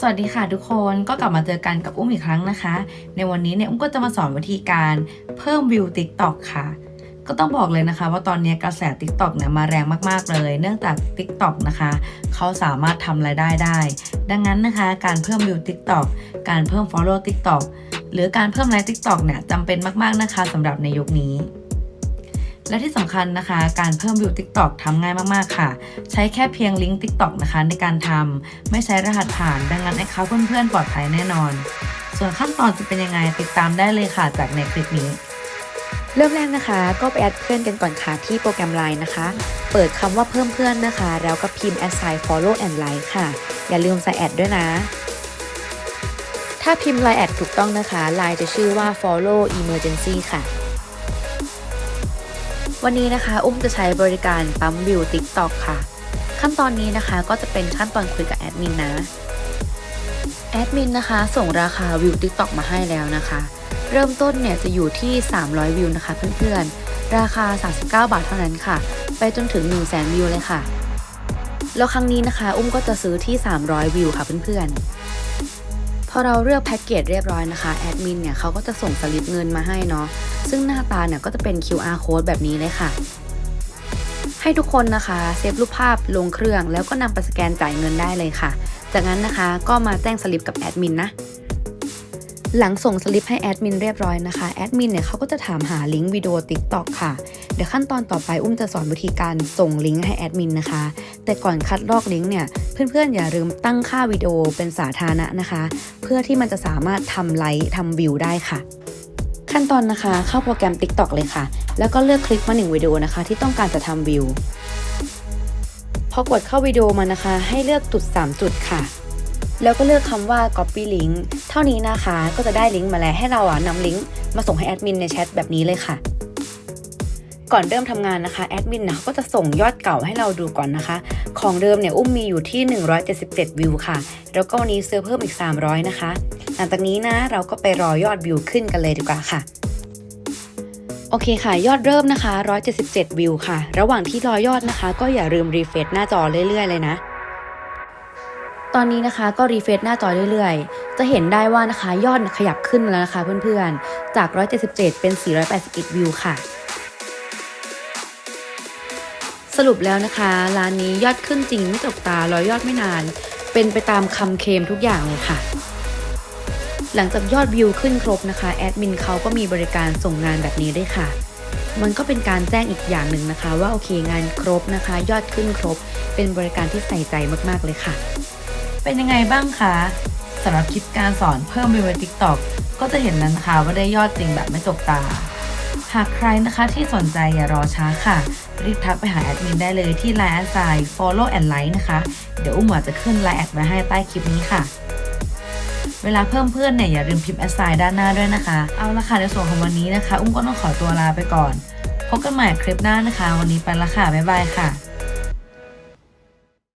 สวัสดีค่ะทุกคนก็กลับมาเจอกันกับอุ้มอีกครั้งนะคะ ในวันนี้เนี่ยอุ้มก็จะมาสอนวิธีการเพิ่มวิว TikTok ค่ะ ก็ต้องบอกเลยนะคะ ว่าตอนนี้กระแส TikTok เนี่ยมาแรงมากๆเลย เนื่องจาก TikTok นะคะเขาสามารถทำรายได้ได้ ดังนั้นนะคะการเพิ่มวิว TikTok การเพิ่ม Follow TikTok หรือการเพิ่มไลค์ TikTok เนี่ยจำเป็นมากๆนะคะสำหรับในยุคนี้ และที่สำคัญนะคะ การเพิ่มวิว TikTok ทำง่ายมากๆค่ะ ใช้แค่เพียงลิงก์ TikTok นะคะในการทำไม่ใช้รหัสผ่าน ดังนั้นแอคเคาท์เพื่อนๆปลอดภัยแน่นอน ส่วนขั้นตอนจะเป็นยังไงติดตามได้เลยค่ะจากในคลิปนี้ เริ่มแรกนะคะ ก็ไปแอดเพื่อนกันก่อนค่ะที่โปรแกรม Line นะคะ เปิดคำว่าเพิ่มเพื่อนนะคะ แล้วก็พิมพ์ assign follow and like ค่ะ อย่าลืมใส่แอดด้วยนะถ้าพิมพ์ Line แอดถูกต้องนะคะ Line จะชื่อว่า follow emergency ค่ะ วันนี้นะคะ อุ้มจะใช้บริการปั๊มวิว TikTok ค่ะ ขั้นตอนนี้นะคะก็จะเป็นขั้นตอนคุยกับแอดมินนะ แอดมินนะคะ ส่งราคาวิว TikTok มาให้แล้วนะคะ เริ่มต้นเนี่ยจะอยู่ที่ 300 วิวนะคะเพื่อนๆ ราคา 39 บาทเท่านั้นค่ะ ไปจนถึง 1 0 0 0 0แสนวิวเลยค่ะ แล้วครั้งนี้นะคะ อุ้มก็จะซื้อที่ 300 วิวค่ะเพื่อนๆ อเราเลือกแพ็กเกจเรียบร้อยนะคะแอดมินเนี่ยเขาก็จะส่งสลิปเงินมาให้เนาะซึ่งหน้าตาเนี่ยก็จะเป็น QR code แบบนี้เลยค่ะ ให้ทุกคนนะคะเซฟรูปภาพลงเครื่องแล้วก็นำไปสแกนจ่ายเงินได้เลยค่ะ จากนั้นนะคะก็มาแจ้งสลิปกับแอดมินนะ หลังส่งสลิปให้แอดมินเรียบร้อยนะคะแอดมินเนี่ยเขาก็จะถามหาลิงก์วิดีโอ TikTok ค่ะ เดี๋ยวขั้นตอนต่อไปอุ้มจะสอนวิธีการส่งลิงก์ให้แอดมินนะคะ แต่ก่อนคัดลอกลิงก์เนี่ยเพื่อนๆอย่าลืมตั้งค่าวิดีโอเป็นสาธารณะนะคะ เพื่อที่มันจะสามารถทำไลค์ทำวิวได้ค่ะ ขั้นตอนนะคะเข้าโปรแกรม TikTok เลยค่ะ แล้วก็เลือกคลิกมาหนึ่งวิดีโอนะคะ ที่ต้องการจะทำวิวพอกดเข้าวิดีโอมานะคะ ให้เลือกจุด 3 จุดค่ะ แล้วก็เลือกคำว่า copy link เท่านี้นะคะก็จะได้ลิงก์มาแล้วให้เราอะนำลิงก์มาส่งให้แอดมินในแชทแบบนี้เลยค่ะ ก่อนเริ่มทำงานนะคะแอดมินนะก็จะส่งยอดเก่าให้เราดูก่อนนะคะ ของเดิมเนี่ยอุ้มมีอยู่ที่ 177 วิวค่ะ แล้วก็วันนี้ซื้อเพิ่มอีก 300 นะคะ หลังจากนี้นะเราก็ไปรอยอดวิวขึ้นกันเลยดีกว่าค่ะโอเคค่ะ ยอดเริ่มนะคะ 177 วิวค่ะ ระหว่างที่รอยอดนะคะ ก็อย่าลืมรีเฟรชหน้าจอเรื่อยๆ เลยนะ ตอนนี้นะคะก็รีเฟรชหน้าจอเรื่อยๆ จะเห็นได้ว่านะคะยอดขยับขึ้นมาแล้วนะคะเพื่อนๆ จาก 177 เป็น 481 วิวค่ะ สรุปแล้วนะคะร้านนี้ยอดขึ้นจริงไม่จกตารอยยอดไม่นาน เป็นไปตามคำเคลมทุกอย่างเลยค่ะ หลังจากยอดวิวขึ้นครบนะคะแอดมินเขาก็มีบริการส่งงานแบบนี้ด้วยค่ะมันก็เป็นการแจ้งอีกอย่างหนึ่งนะคะ ว่าโอเคงานครบนะคะ ยอดขึ้นครบ เป็นบริการที่ใส่ใจมาก ๆ เลยค่ะ เป็นยังไงบ้างคะสำหรับคลิปการสอนเพิ่มวิวใน TikTok ก็จะเห็นแล้นะคะว่าได้ยอดจริงแบบไม่ตกตา หากใครนะคะที่สนใจอย่ารอช้าค่ะ รีบทักไปหาแอดมินได้เลยที่ Line แอดไซ follow and like นะคะ เดี๋ยวอุ้มอาจจะขึ้น Line แอดไว้ให้ใต้คลิปนี้ค่ะเวลาเพิ่มเพื่อนเนี่ยอย่าลืมพิมพ์แอดไซด้านหน้าด้วยนะคะ เอาละค่ะในส่วนของวันนี้นะคะ อุ้มก็ต้องขอตัวลาไปก่อน พบกันใหม่คลิปหน้านะคะ วันนี้ไปละค่ะ บ๊ายบายค่ะ